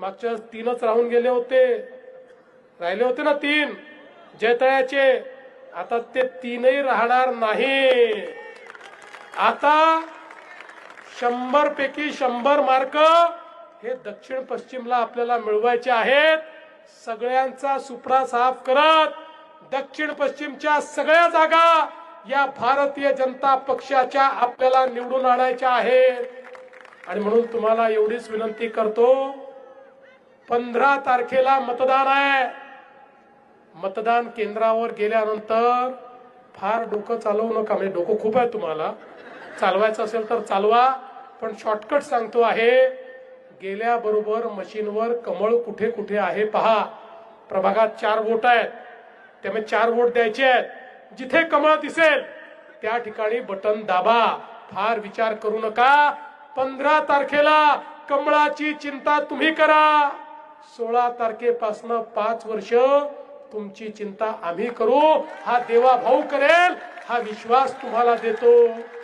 मागच्या तीनच राहून गेले होते. राहिले होते ना तीन. जयतळ्याचे. आता ते तीनही राहणार नाही. आता शंभर पैकी शंभर मार्क हे दक्षिण पश्चिमला आपल्याला मिळवायचे आहेत. सगळ्यांचा सुपडा साफ करत दक्षिण पश्चिमच्या सगळ्या जागा या भारतीय जनता पक्षाच्या आपल्याला निवडून आणायच्या आहेत. आणि म्हणून तुम्हाला एवढीच विनंती करतो पंधरा तारखेला मतदान आहे. मतदान केंद्रावर गेल्यानंतर फार डोकं चालवू नका. म्हणजे डोकं खूप आहे तुम्हाला. चालवायचं असेल तर चालवा. पण शॉर्टकट सांगतो आहे गेल्याबरोबर मशीनवर कमळ कुठे कुठे आहे पहा. प्रभागात चार वोट आहेत. त्यामुळे चार वोट द्यायचे आहेत. जिथे कमळ दिसेल त्या ठिकाणी बटन दाबा. फार विचार करू नका. पंधरा तारखेला कमळाची चिंता तुम्ही करा. सोळा तारखेपासून पाच वर्ष तुमची चिंता आम्ही करू. हा देवा भाऊ करेल हा विश्वास तुम्हाला देतो.